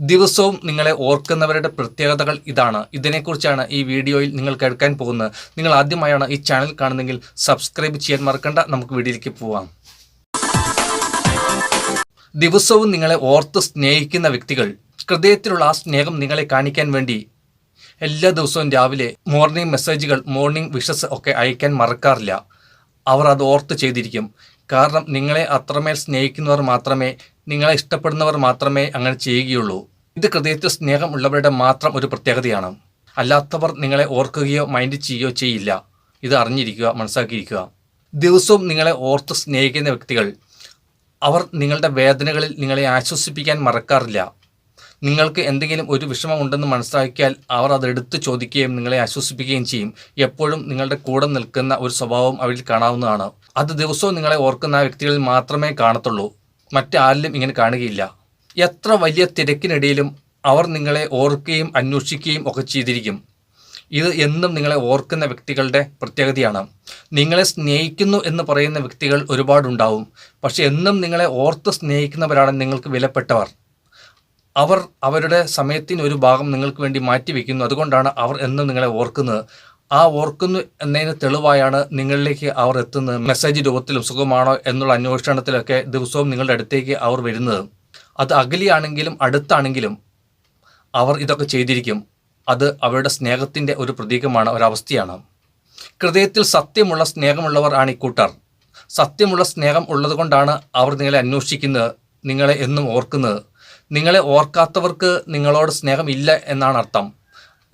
ദിവസവും നിങ്ങളെ ഓർക്കുന്നവരുടെ പ്രത്യേകതകൾ ഇതാണ്. ഇതിനെക്കുറിച്ചാണ് ഈ വീഡിയോയിൽ നിങ്ങൾ കേൾക്കാൻ പോകുന്നത്. നിങ്ങൾ ആദ്യമായാണ് ഈ ചാനൽ കാണുന്നതെങ്കിൽ സബ്സ്ക്രൈബ് ചെയ്യാൻ മറക്കണ്ട. നമുക്ക് വീഡിയോയിലേക്ക് പോവാം. ദിവസവും നിങ്ങളെ ഓർത്ത് സ്നേഹിക്കുന്ന വ്യക്തികൾ. ഹൃദയത്തിലുള്ള ആ സ്നേഹം നിങ്ങളെ കാണിക്കാൻ വേണ്ടി എല്ലാ ദിവസവും രാവിലെ മോർണിംഗ് മെസ്സേജുകൾ മോർണിംഗ് വിഷസ് ഒക്കെ അയക്കാൻ മറക്കാറില്ല. അവർ അത് ഓർത്ത് ചെയ്തിരിക്കും. കാരണം നിങ്ങളെ അത്രമേൽ സ്നേഹിക്കുന്നവർ മാത്രമേ നിങ്ങളെ ഇഷ്ടപ്പെടുന്നവർ മാത്രമേ അങ്ങനെ ചെയ്യുകയുള്ളൂ. ഇത് ഹൃദയത്തിൽ സ്നേഹമുള്ളവരുടെ മാത്രം ഒരു പ്രത്യേകതയാണ്. അല്ലാത്തവർ നിങ്ങളെ ഓർക്കുകയോ മൈൻഡ് ചെയ്യുകയോ ചെയ്യില്ല. ഇത് അറിഞ്ഞിരിക്കുക മനസ്സാക്കിയിരിക്കുക ദിവസവും നിങ്ങളെ ഓർത്ത് സ്നേഹിക്കുന്ന വ്യക്തികൾ അവർ നിങ്ങളുടെ വേദനകളിൽ നിങ്ങളെ ആശ്വസിപ്പിക്കാൻ മറക്കാറില്ല. നിങ്ങൾക്ക് എന്തെങ്കിലും ഒരു വിഷമം ഉണ്ടെന്ന് മനസ്സിലാക്കിയാൽ അവർ അതെടുത്ത് ചോദിക്കുകയും നിങ്ങളെ ആശ്വസിപ്പിക്കുകയും ചെയ്യും. എപ്പോഴും നിങ്ങളുടെ കൂടെ നിൽക്കുന്ന ഒരു സ്വഭാവം അവരിൽ കാണാവുന്നതാണ്. അത് ദിവസവും നിങ്ങളെ ഓർക്കുന്ന വ്യക്തികളിൽ മാത്രമേ കാണത്തുള്ളൂ. മറ്റാരിലും ഇങ്ങനെ കാണുകയില്ല. എത്ര വലിയ തിരക്കിനിടയിലും അവർ നിങ്ങളെ ഓർക്കുകയും അന്വേഷിക്കുകയും ഒക്കെ ചെയ്തിരിക്കും. ഇത് എന്നും നിങ്ങളെ ഓർക്കുന്ന വ്യക്തികളുടെ പ്രത്യേകതയാണ്. നിങ്ങളെ സ്നേഹിക്കുന്നു എന്ന് പറയുന്ന വ്യക്തികൾ ഒരുപാടുണ്ടാവും. പക്ഷെ എന്നും നിങ്ങളെ ഓർത്ത് സ്നേഹിക്കുന്നവരാണ് നിങ്ങൾക്ക് വിലപ്പെട്ടവർ. അവർ അവരുടെ സമയത്തിന് ഒരു ഭാഗം നിങ്ങൾക്ക് വേണ്ടി മാറ്റിവെക്കുന്നു അതുകൊണ്ടാണ് അവർ എന്നും നിങ്ങളെ ഓർക്കുന്നത്. ആ ഓർക്കുന്നു എന്നതിന് തെളിവായാണ് നിങ്ങളിലേക്ക് അവർ എത്തുന്നത്. മെസ്സേജ് രൂപത്തിലും സുഖമാണോ എന്നുള്ള അന്വേഷണത്തിലൊക്കെ ദിവസവും നിങ്ങളുടെ അടുത്തേക്ക് അവർ വരുന്നത്. അത് അകലിയാണെങ്കിലും അടുത്താണെങ്കിലും അവർ ഇതൊക്കെ ചെയ്തിരിക്കും. അത് അവരുടെ സ്നേഹത്തിന്റെ ഒരു പ്രതീകമാണ് ഒരവസ്ഥയാണ്. ഹൃദയത്തിൽ സത്യമുള്ള സ്നേഹമുള്ളവർ ആണ് ഇക്കൂട്ടർ കൂട്ടർ. സത്യമുള്ള സ്നേഹം ഉള്ളതുകൊണ്ടാണ് അവർ നിങ്ങളെ അന്വേഷിക്കുന്നത് നിങ്ങളെ എന്നും ഓർക്കുന്നത്. നിങ്ങളെ ഓർക്കാത്തവർക്ക് നിങ്ങളോട് സ്നേഹമില്ല എന്നാണ് അർത്ഥം.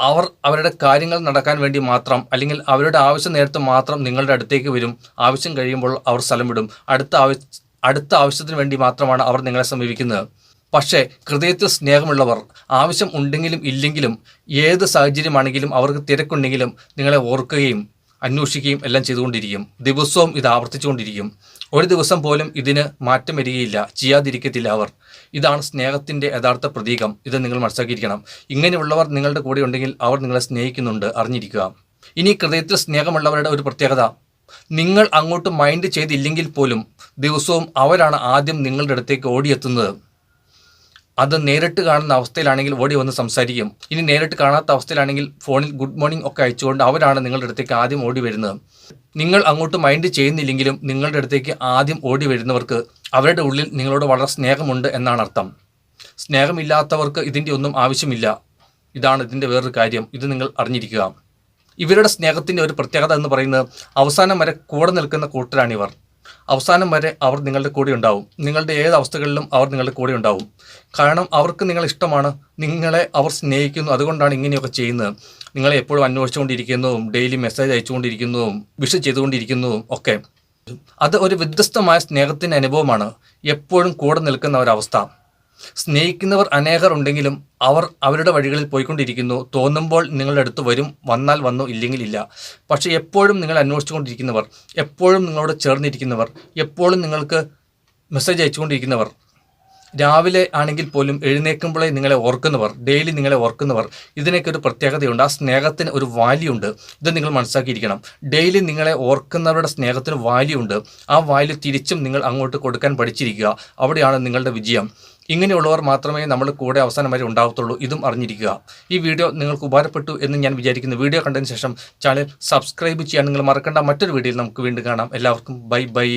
അവർ അവരുടെ കാര്യങ്ങൾ നടക്കാൻ വേണ്ടി മാത്രം അല്ലെങ്കിൽ അവരുടെ ആവശ്യം നേരത്തെ മാത്രം നിങ്ങളുടെ അടുത്തേക്ക് വരും. ആവശ്യം കഴിയുമ്പോൾ അവർ സ്ഥലം വിടും. അടുത്ത ആവശ്യ അടുത്ത ആവശ്യത്തിന് വേണ്ടി മാത്രമാണ് അവർ നിങ്ങളെ സമീപിക്കുന്നത്. പക്ഷേ ഹൃദയത്തിൽ സ്നേഹമുള്ളവർ ആവശ്യം ഉണ്ടെങ്കിലും ഇല്ലെങ്കിലും ഏത് സാഹചര്യമാണെങ്കിലും അവർക്ക് തിരക്കുണ്ടെങ്കിലും നിങ്ങളെ ഓർക്കുകയും അന്വേഷിക്കുകയും എല്ലാം ചെയ്തുകൊണ്ടിരിക്കും. ദിവസവും ഇത് ആവർത്തിച്ചുകൊണ്ടിരിക്കും. ഒരു ദിവസം പോലും ഇതിന് മാറ്റം വരികയില്ല ചെയ്യാതിരിക്കത്തില്ല അവർ. ഇതാണ് സ്നേഹത്തിന്റെ യഥാർത്ഥ പ്രതീകം. ഇത് നിങ്ങൾ മനസ്സിലാക്കിയിരിക്കണം. ഇങ്ങനെയുള്ളവർ നിങ്ങളുടെ കൂടെ ഉണ്ടെങ്കിൽ അവർ നിങ്ങളെ സ്നേഹിക്കുന്നുണ്ട് അറിഞ്ഞിരിക്കുക. ഇനി ഹൃദയത്തിൽ സ്നേഹമുള്ളവരുടെ ഒരു പ്രത്യേകത. നിങ്ങൾ അങ്ങോട്ട് മൈൻഡ് ചെയ്തില്ലെങ്കിൽ പോലും ദിവസവും അവരാണ് ആദ്യം നിങ്ങളുടെ അടുത്തേക്ക് ഓടിയെത്തുന്നത്. അത് നേരിട്ട് കാണുന്ന അവസ്ഥയിലാണെങ്കിൽ ഓടി വന്ന് സംസാരിക്കും. ഇനി നേരിട്ട് കാണാത്ത അവസ്ഥയിലാണെങ്കിൽ ഫോണിൽ ഗുഡ് മോർണിംഗ് ഒക്കെ അയച്ചുകൊണ്ട് അവരാണ് നിങ്ങളുടെ അടുത്തേക്ക് ആദ്യം ഓടി വരുന്നത്. നിങ്ങൾ അങ്ങോട്ട് മൈൻഡ് ചെയ്യുന്നില്ലെങ്കിലും നിങ്ങളുടെ അടുത്തേക്ക് ആദ്യം ഓടി വരുന്നവർക്ക് അവരുടെ ഉള്ളിൽ നിങ്ങളോട് വളരെ സ്നേഹമുണ്ട് എന്നാണ് അർത്ഥം. സ്നേഹമില്ലാത്തവർക്ക് ഇതിന്റെ ഒന്നും ആവശ്യമില്ല. ഇതാണ് ഇതിന്റെ വേറൊരു കാര്യം. ഇത് നിങ്ങൾ അറിഞ്ഞിരിക്കുക. ഇവരുടെ സ്നേഹത്തിന്റെ ഒരു പ്രത്യേകത എന്ന് പറയുന്നത് അവസാനം വരെ കൂടെ നിൽക്കുന്ന കൂട്ടരാണിവർ. അവസാനം വരെ അവർ നിങ്ങളുടെ കൂടെ ഉണ്ടാവും. നിങ്ങളുടെ ഏത് അവസ്ഥകളിലും അവർ നിങ്ങളുടെ കൂടെ ഉണ്ടാവും. കാരണം അവർക്ക് നിങ്ങളെ ഇഷ്ടമാണ്. നിങ്ങളെ അവർ സ്നേഹിക്കുന്നു. അതുകൊണ്ടാണ് ഇങ്ങനെയൊക്കെ ചെയ്യുന്നത്. നിങ്ങളെ എപ്പോഴും അന്വേഷിച്ചുകൊണ്ടിരിക്കുന്നതും ഡെയിലി മെസ്സേജ് അയച്ചുകൊണ്ടിരിക്കുന്നതും വിഷ് ചെയ്തുകൊണ്ടിരിക്കുന്നതും ഒക്കെ. അത് ഒരു വ്യത്യസ്തമായ സ്നേഹത്തിന്റെ അനുഭവമാണ്. എപ്പോഴും കൂടെ നിൽക്കുന്ന ഒരവസ്ഥ സ്നേഹിക്കുന്നവർ അനേകർ ഉണ്ടെങ്കിലും അവർ അവരുടെ വഴികളിൽ പോയിക്കൊണ്ടിരിക്കുന്നു. തോന്നുമ്പോൾ നിങ്ങളുടെ അടുത്ത് വരും. വന്നാൽ വന്നു ഇല്ലെങ്കിൽ ഇല്ല. പക്ഷേ എപ്പോഴും നിങ്ങൾ അന്വേഷിച്ചുകൊണ്ടിരിക്കുന്നവർ എപ്പോഴും നിങ്ങളോട് ചേർന്നിരിക്കുന്നവർ എപ്പോഴും നിങ്ങൾക്ക് മെസ്സേജ് അയച്ചുകൊണ്ടിരിക്കുന്നവർ രാവിലെ ആണെങ്കിൽ പോലും എഴുന്നേൽക്കുമ്പോഴേ നിങ്ങളെ ഓർക്കുന്നവർ ഡെയിലി നിങ്ങളെ ഓർക്കുന്നവർ ഇതിനൊക്കെ ഒരു പ്രത്യേകതയുണ്ട്. ആ സ്നേഹത്തിന് ഒരു വാല്യൂ ഉണ്ട്. ഇത് നിങ്ങൾ മനസ്സിലാക്കിയിരിക്കണം. ഡെയിലി നിങ്ങളെ ഓർക്കുന്നവരുടെ സ്നേഹത്തിന് വാല്യൂ ഉണ്ട്. ആ വാല്യൂ തിരിച്ചും നിങ്ങൾ അങ്ങോട്ട് കൊടുക്കാൻ പഠിച്ചിരിക്കുക. അവിടെയാണ് നിങ്ങളുടെ വിജയം. ഇങ്ങനെയുള്ളവർ മാത്രമേ നമ്മൾ കൂടെ അവസാനം വരെ ഉണ്ടാകത്തുള്ളൂ ഇതും അറിഞ്ഞിരിക്കുക. ഈ വീഡിയോ നിങ്ങൾക്ക് ഉപകാരപ്പെട്ടു എന്ന് ഞാൻ വിചാരിക്കുന്നു. വീഡിയോ കണ്ടതിന് ശേഷം ചാനൽ സബ്സ്ക്രൈബ് ചെയ്യാൻ നിങ്ങൾ മറക്കേണ്ട. മറ്റൊരു വീഡിയോയിൽ നമുക്ക് വീണ്ടും കാണാം. എല്ലാവർക്കും ബൈ ബൈ.